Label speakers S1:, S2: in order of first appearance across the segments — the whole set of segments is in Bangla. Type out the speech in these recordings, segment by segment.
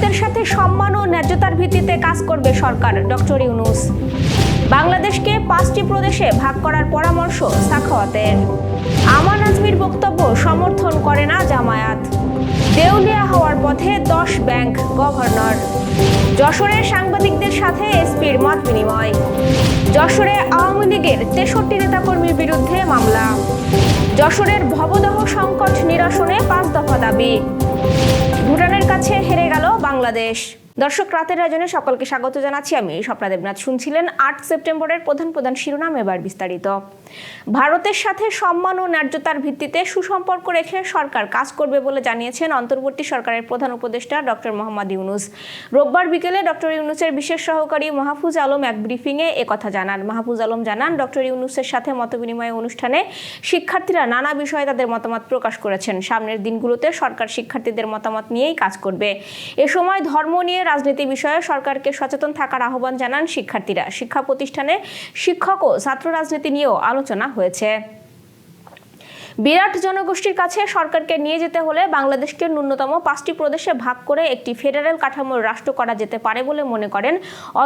S1: ভারতের সাথে সম্মান ও ন্যায্যতার ভিত্তিতে কাজ করবে সরকার, ডক্টর ইউনুস। বাংলাদেশকে পাঁচটি প্রদেশে ভাগ করার পরামর্শ সাখাওয়াতের আমান আজমির বক্তব্য, সমর্থন করে না জামায়াত। দেউলিয়া হওয়ার পথে দশ ব্যাংক গভর্নর। যশোরের সাংবাদিকদের সাথে এসপির মত বিনিময়। যশোরে আওয়ামী লীগের তেষট্টি নেতাকর্মীর বিরুদ্ধে মামলা। যশোরের ভবদহ সংকট নিরসনে পাঁচ দফা দাবি। কাছে হেরে গেল বাংলাদেশ। দর্শক, রাতের আয়োজনে সকলকে স্বাগত জানাচ্ছি। আমি স্বপ্না দেবনাথ। শুনছিলেন আট সেপ্টেম্বরের প্রধান প্রধান শিরোনাম এবার বিস্তারিত। ভারতের সাথে সম্মান ও ন্যায্যতার ভিত্তিতে সুসম্পর্ক রেখে সরকার কাজ করবে বলে জানিয়েছেন অন্তর্বর্তী সরকারের প্রধান উপদেষ্টা ডক্টর মোহাম্মদ ইউনুস। রোববার বিকেলে ডক্টর ইউনুসের বিশেষ সহকারী মাহফুজ আলম এক ব্রিফিংয়ে একথা জানান। মাহফুজ আলম জানান, ডক্টর ইউনুসের সাথে মতবিনিময় অনুষ্ঠানে শিক্ষার্থীরা নানা বিষয়ে তাদের মতামত প্রকাশ করেছেন। সামনের দিনগুলোতে সরকার শিক্ষার্থীদের মতামত নিয়েই কাজ করবে। এ সময় ধর্ম নিয়ে রাজনীতি বিষয়ে সরকারকে সচেতন থাকার আহ্বান জানান শিক্ষার্থীরা। শিক্ষা প্রতিষ্ঠানে শিক্ষক ও ছাত্র রাজনীতি নিয়েও আলোচনা হয়েছে। বিরাট জনগোষ্ঠীর কাছে সরকারকে নিয়ে যেতে হলে বাংলাদেশকে ন্যূনতম পাঁচটি প্রদেশে ভাগ করে একটি ফেডারেল কাঠামোর রাষ্ট্র করা যেতে পারে বলে মনে করেন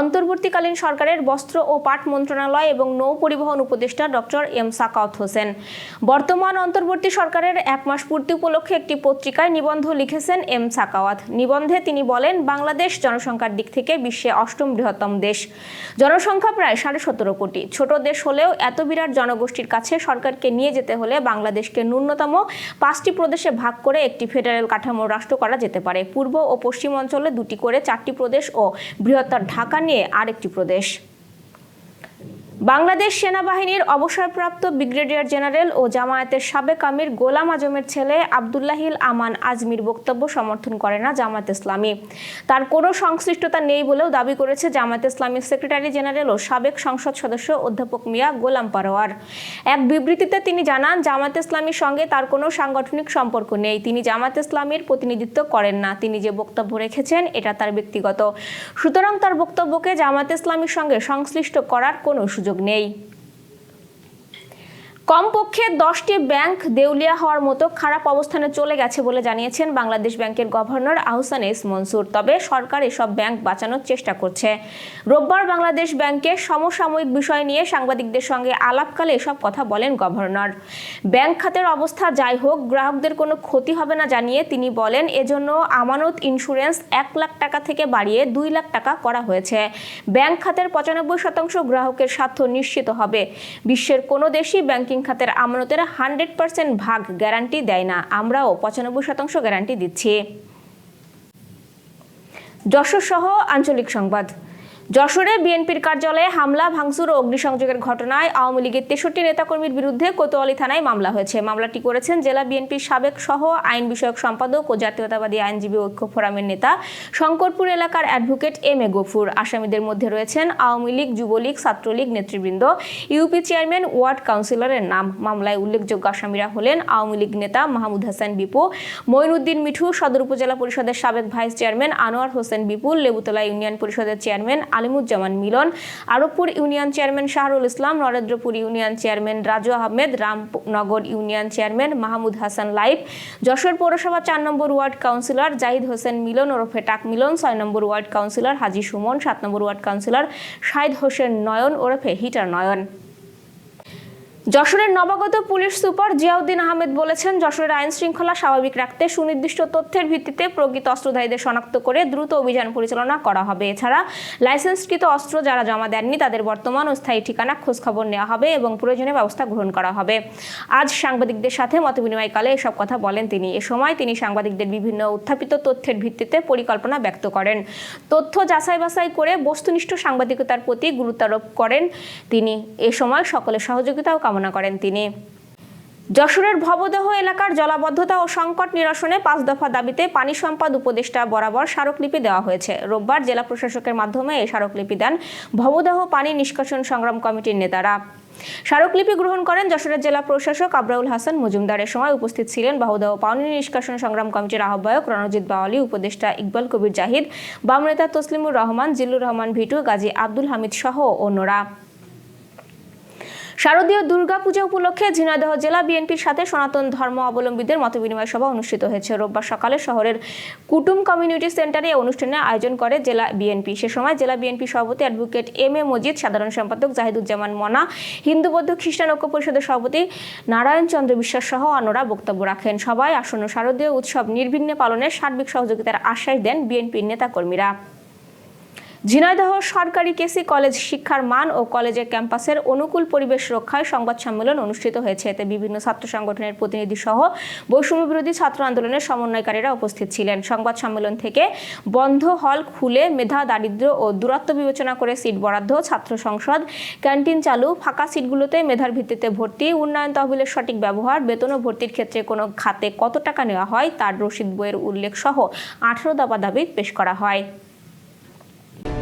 S1: অন্তর্বর্তীকালীন সরকারের বস্ত্র ও পাট মন্ত্রণালয় এবং নৌ পরিবহন উপদেষ্টা ডক্টর এম সাকাউত হোসেন। বর্তমান অন্তর্বর্তী সরকারের এক মাস পূর্তি উপলক্ষে একটি পত্রিকায় নিবন্ধ লিখেছেন এম সাকাওয়াত। নিবন্ধে তিনি বলেন, বাংলাদেশ জনসংখ্যার দিক থেকে বিশ্বে অষ্টম বৃহত্তম দেশ। জনসংখ্যা প্রায় সাড়ে সতেরো কোটি। ছোট দেশ হলেও এত বিরাট জনগোষ্ঠীর কাছে সরকারকে নিয়ে যেতে হলে বাংলাদেশকে ন্যূনতম পাঁচটি প্রদেশে ভাগ করে একটি ফেডারেল কাঠামো রাষ্ট্র করা যেতে পারে। পূর্ব ও পশ্চিম অঞ্চলে দুটি করে, চারটি প্রদেশ ও বৃহত্তর ঢাকা নিয়ে আরেকটি প্রদেশ। বাংলাদেশ সেনাবাহিনীর অবসরপ্রাপ্ত ব্রিগেডিয়ার জেনারেল ও জামায়াতের সাবেক আমির গোলাম আজমের ছেলে আবদুল্লাহিল আমান আজমির বক্তব্য সমর্থন করে না জামায়াত ইসলামী। তার কোনো সংশ্লিষ্টতা নেই বলেও দাবি করেছে জামায়াত ইসলামীর সেক্রেটারি জেনারেল ও সাবেক সংসদ সদস্য অধ্যাপক মিয়া গোলাম পারোয়ার। এক বিবৃতিতে তিনি জানান, জামায়াত ইসলামীর সঙ্গে তার কোনো সাংগঠনিক সম্পর্ক নেই। তিনি জামায়াত ইসলামীর প্রতিনিধিত্ব করেন না। তিনি যে বক্তব্য রেখেছেন, এটা তার ব্যক্তিগত। সুতরাং তার বক্তব্যকে জামায়াত ইসলামীর সঙ্গে সংশ্লিষ্ট করার কোনো সুযোগ নেই কমপক্ষে দশটি ব্যাংক দেউলিয়া হওয়ার মতো খারাপ অবস্থানে চলে গেছে বলে জানিয়েছেন বাংলাদেশ ব্যাংকের গভর্নর আহসান এস মনসুর। তবে সরকার এসব ব্যাংক বাঁচানোর চেষ্টা করছে। রোববার বাংলাদেশ ব্যাংকের সমসাময়িক বিষয় নিয়ে সাংবাদিকদের সঙ্গে আলাপকালে এসব কথা বলেন গভর্নর। ব্যাংক খাতের অবস্থা যাই হোক, গ্রাহকদের কোনো ক্ষতি হবে না জানিয়ে তিনি বলেন, এজন্য আমানত ইন্স্যুরেন্স এক লাখ টাকা থেকে বাড়িয়ে দুই লাখ টাকা করা হয়েছে। ব্যাংক খাতের পঁচানব্বই শতাংশ গ্রাহকের স্বার্থ নিশ্চিত হবে। বিশ্বের কোনো দেশই ব্যাংকিং খাতের আমানতের হান্ড্রেড পার্সেন্ট ভাগ গ্যারান্টি দেয় না। আমরাও পঁচানব্বই শতাংশ গ্যারান্টি দিচ্ছি। যশোর সহ আঞ্চলিক সংবাদ। যশোরে বিএনপির কার্যালয়ে হামলা, ভাঙচুর ও অগ্নিসংযোগের ঘটনায় আওয়ামী লীগের তেষট্টি নেতাকর্মীর বিরুদ্ধে কোতোয়ালি থানায় মামলা হয়েছে। মামলাটি করেছেন জেলা বিএনপির সাবেক সহ আইন বিষয়ক সম্পাদক ও জাতীয়তাবাদী আইনজীবী ঐক্য ফোরামের নেতা শঙ্করপুর এলাকার অ্যাডভোকেট এম এ গফুর। আসামিদের মধ্যে রয়েছেন আওয়ামী লীগ, যুবলীগ, ছাত্রলীগ নেতৃবৃন্দ, ইউপি চেয়ারম্যান, ওয়ার্ড কাউন্সিলরের নাম। মামলায় উল্লেখযোগ্য আসামিরা হলেন আওয়ামী লীগ নেতা মাহমুদ হাসান বিপু, মঈনুদ্দিন মিঠু, সদর উপজেলা পরিষদের সাবেক vice chairman Anwar Hossain Bipul Lebutala union পরিষদের chairman Alimuzzaman Milon, Arabpur union chairman Shahrul Islam, Narendrapur union chairman Raju Ahmed, Ramnagar union chairman Mahmud Hasan life, Jashore পৌরসভা চার number ward councillor Zahid Hossain Milon, ওরফে টাক মিলন, ছয় নম্বর ওয়ার্ড কাউন্সিলর হাজি সুমন, সাত number ward councillor Shahid Hossain Nayan, ওরফে হিটার নয়ন। যশোরের নবাগত পুলিশ সুপার জিয়াউদ্দিন আহমেদ বলেছেন, যশোরের আইন শৃঙ্খলা স্বাভাবিক রাখতে সুনির্দিষ্ট তথ্যের ভিত্তিতে প্রকৃত অস্ত্রধারীদের শনাক্ত করে দ্রুত অভিযান পরিচালনা করা হবে। এছাড়া লাইসেন্সকৃত অস্ত্র যারা জমা দেননি, তাদের বর্তমান ও স্থায়ী ঠিকানা খোঁজখবর নেওয়া হবে এবং প্রয়োজনীয় ব্যবস্থা গ্রহণ করা হবে। আজ সাংবাদিকদের সাথে মতবিনিময়কালে এসব কথা বলেন তিনি। এ সময় তিনি সাংবাদিকদের বিভিন্ন উত্থাপিত তথ্যের ভিত্তিতে পরিকল্পনা ব্যক্ত করেন। তথ্য যাচাই বাছাই করে বস্তুনিষ্ঠ সাংবাদিকতার প্রতি গুরুত্ব আরোপ করেন তিনি। এ সময় সকলের সহযোগিতাও কামনা করেন তিনি। যশোরের ভবদহ এলাকার জলাবদ্ধতা ও সংকট নিরসনে পাঁচ দফা দাবিতে পানি সম্পদ উপদেষ্টা বরাবর স্মারকলিপি দেওয়া হয়েছে। রোববার জেলা প্রশাসকের মাধ্যমে এই স্মারকলিপি দেন ভবদহ পানি নিষ্কাশন সংগ্রাম কমিটির নেতারা। স্মারকলিপি গ্রহণ করেন যশোরের জেলা প্রশাসক আবরাউল হাসান মজুমদারের সময় উপস্থিত ছিলেন বাহুদাহ পানি নিষ্কাশন সংগ্রাম কমিটির আহ্বায়ক রণজিৎ বাওয়ালি, উপদেষ্টা ইকবাল কবির জাহিদ, বাম নেতা তসলিমুর রহমান, জিল্লুর রহমান ভিটু, গাজী আব্দুল হামিদ সহ অন্যরা। শারদীয় দুর্গাপূজা উপলক্ষে ঝিনাইদহ জেলা বিএনপির সাথে সনাতন ধর্ম অবলম্বীদের মতবিনিময় সভা অনুষ্ঠিত হয়েছে। রোববার সকালে শহরের কুটুম কমিউনিটি সেন্টারে এই অনুষ্ঠানে আয়োজন করে জেলা বিএনপি। সে সময় জেলা বিএনপি সভাপতি অ্যাডভোকেট এম এ মজিদ, সাধারণ সম্পাদক জাহিদুজ্জামান মনা, হিন্দু বৌদ্ধ খ্রিস্টান ঐক্য পরিষদের সভাপতি নারায়ণ চন্দ্র বিশ্বাস সহ অন্যরা বক্তব্য রাখেন। সবাই আসন্ন শারদীয় উৎসব নির্বিঘ্নে পালনের সার্বিক সহযোগিতার আশ্বাস দেন বিএনপির নেতাকর্মীরা। ঝিনাইদহ সরকারি কেসি কলেজ শিক্ষার মান ও কলেজের ক্যাম্পাসের অনুকূল পরিবেশ রক্ষায় সংবাদ সম্মেলন অনুষ্ঠিত হয়েছে। এতে বিভিন্ন ছাত্র সংগঠনের প্রতিনিধি সহ বৈষম্য বিরোধী ছাত্র আন্দোলনের সমন্বয়কারীরা উপস্থিত ছিলেন। সংবাদ সম্মেলন থেকে বন্ধ হল খুলে মেধা, দারিদ্র্য ও দূরত্ব বিবেচনা করে সিট বরাদ্দ, ছাত্র সংসদ, ক্যান্টিন চালু, ফাঁকা সিটগুলোতে মেধার ভিত্তিতে ভর্তি, উন্নয়ন তহবিলের সঠিক ব্যবহার, বেতন ও ভর্তির ক্ষেত্রে কোনো খাতে কত টাকা নেওয়া হয়, তার রসিদ বইয়ের উল্লেখ সহ আঠারো দাবা দাবি পেশ করা হয়।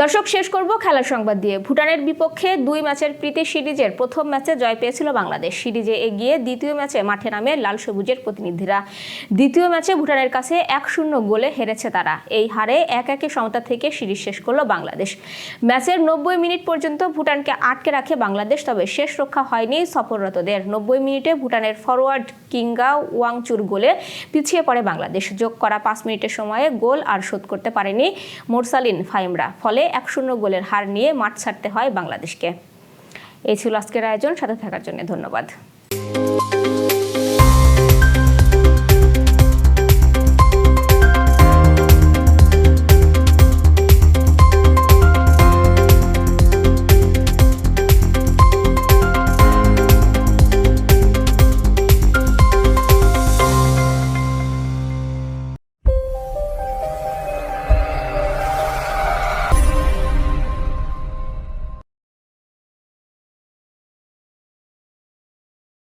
S1: দর্শক, শেষ করব খেলার সংবাদ দিয়ে। ভুটানের বিপক্ষে দুই ম্যাচের প্রীতি সিরিজের প্রথম ম্যাচে জয় পেয়েছিল বাংলাদেশ। সিরিজে এগিয়ে দ্বিতীয় ম্যাচে মাঠে নামে লাল সবুজের প্রতিনিধিরা। দ্বিতীয় ম্যাচে ভুটানের কাছে এক শূন্য গোলে হেরেছে তারা। এই হারে এক একে সমতা থেকে সিরিজ শেষ করল বাংলাদেশ। ম্যাচের নব্বই মিনিট পর্যন্ত ভুটানকে আটকে রাখে বাংলাদেশ, তবে শেষ রক্ষা হয়নি সফররতদের। নব্বই মিনিটে ভুটানের ফরওয়ার্ড কিঙ্গা ওয়াংচুর গোলে পিছিয়ে পড়ে বাংলাদেশ। যোগ করা পাঁচ মিনিটের সময়ে গোল আর শোধ করতে পারেনি মোরসালিন ফাইমরা। ফলে এক শূন্য গোলের হার নিয়ে মাঠ ছাড়তে হয় বাংলাদেশকে। এই ছিল আজকের আয়োজন, সাথে থাকার জন্য ধন্যবাদ।